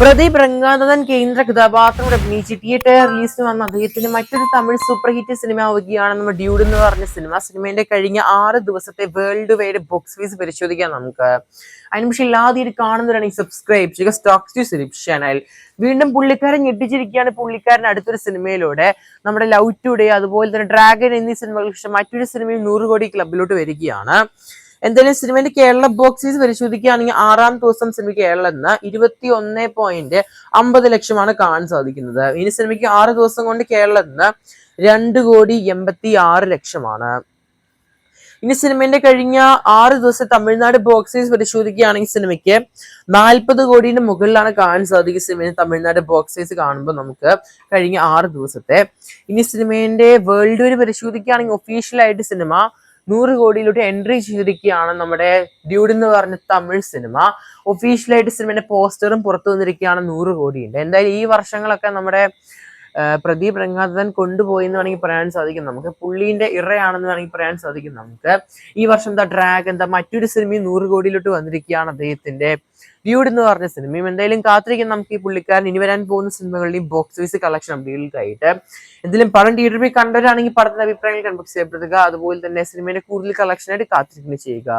പ്രദീപ് രംഗാനന്ദൻ കേന്ദ്ര കഥാപാത്രം അഭിനയിച്ച് തിയേറ്റർ റിലീസിന് വന്ന അദ്ദേഹത്തിന്റെ മറ്റൊരു തമിഴ് സൂപ്പർ ഹിറ്റ് സിനിമ ആവുകയാണ് നമ്മൾ ഡ്യൂഡ് എന്ന് പറഞ്ഞ സിനിമ സിനിമയുടെ കഴിഞ്ഞ ആറ് ദിവസത്തെ വേൾഡ് വൈഡ് ബോക്സ് ഫീസ് പരിശോധിക്കാം നമുക്ക്. അതിന് പക്ഷേ ഇല്ലാതെ കാണുന്നവരാണെങ്കിൽ സബ്സ്ക്രൈബ് ചെയ്യുക. സ്റ്റോക്സ് ടു സിലിപ് ചാനൽ വീണ്ടും പുള്ളിക്കാരൻ ഞെട്ടിച്ചിരിക്കുകയാണ്. പുള്ളിക്കാരൻ അടുത്തൊരു സിനിമയിലൂടെ നമ്മുടെ ലൗ ടുഡേ അതുപോലെ തന്നെ ഡ്രാഗൺ എന്നീ സിനിമകൾക്ക് മറ്റൊരു സിനിമയിൽ നൂറ് കോടി ക്ലബിലോട്ട് വരികയാണ്. എന്തായാലും സിനിമയുടെ കേരള ബോക്സ് ഓഫീസ് പരിശോധിക്കുകയാണെങ്കിൽ ആറാം ദിവസം സിനിമ കേരളം എന്ന് ഇരുപത്തി ഒന്ന് പോയിന്റ് അമ്പത് ലക്ഷമാണ് കാണാൻ സാധിക്കുന്നത്. ഇനി സിനിമയ്ക്ക് ആറ് ദിവസം കൊണ്ട് കേരളം എന്ന് രണ്ട് കോടി എൺപത്തി ആറ് ലക്ഷമാണ്. ഇനി സിനിമയുടെ കഴിഞ്ഞ ആറ് ദിവസം തമിഴ്നാട് ബോക്സ് ഓഫീസ് പരിശോധിക്കുകയാണെങ്കിൽ സിനിമയ്ക്ക് നാൽപ്പത് കോടിയുടെ മുകളിലാണ് കാണാൻ സാധിക്കുക സിനിമയിൽ തമിഴ്നാട് ബോക്സ് ഓഫീസ് കാണുമ്പോൾ നമുക്ക് കഴിഞ്ഞ ആറ് ദിവസത്തെ. ഇനി സിനിമേന്റെ വേൾഡ് വരെ പരിശോധിക്കുകയാണെങ്കിൽ ഒഫീഷ്യലായിട്ട് സിനിമ നൂറ് കോടിയിലോട്ട് എൻട്രി ചെയ്തിരിക്കുകയാണ് നമ്മുടെ ഡ്യൂഡ് എന്ന് പറഞ്ഞ തമിഴ് സിനിമ. ഒഫീഷ്യലായിട്ട് സിനിമയുടെ പോസ്റ്ററും പുറത്തു വന്നിരിക്കുകയാണ് നൂറ് കോടിയുണ്ട്. എന്തായാലും ഈ വർഷങ്ങളൊക്കെ നമ്മുടെ പ്രദീപ് രംഗനാഥൻ കൊണ്ടുപോയി എന്ന് വേണമെങ്കിൽ പറയാൻ സാധിക്കും. നമുക്ക് പുള്ളീന്റെ ഇറയാണെന്ന് വേണമെങ്കിൽ പറയാൻ സാധിക്കും. നമുക്ക് ഈ വർഷം എന്താ ഡ്രാഗ് എന്താ മറ്റൊരു സിനിമയും നൂറ് കോടിയിലോട്ട് വന്നിരിക്കുകയാണ് അദ്ദേഹത്തിന്റെ. ഡ്യൂഡ് എന്ന് പറഞ്ഞ സിനിമയും എന്തായാലും കാത്തിരിക്കും നമുക്ക് ഈ പുള്ളിക്കാരൻ. ഇനി വരാൻ പോകുന്ന സിനിമകളുടെയും ബോക്സ് ഓഫീസ് കളക്ഷൻ അപ്ഡേറ്റുകൾക്കായിട്ട് എന്തെങ്കിലും പടം തിയേറ്ററിൽ കണ്ടവരാണെങ്കിൽ പടത്തിന്റെ അഭിപ്രായങ്ങൾ കൺബോക്സ് ചെയ്യപ്പെടുക. അതുപോലെ തന്നെ സിനിമയുടെ കൂടുതൽ കളക്ഷനായിട്ട് കാത്തിരിക്കുന്നത് ചെയ്യുക.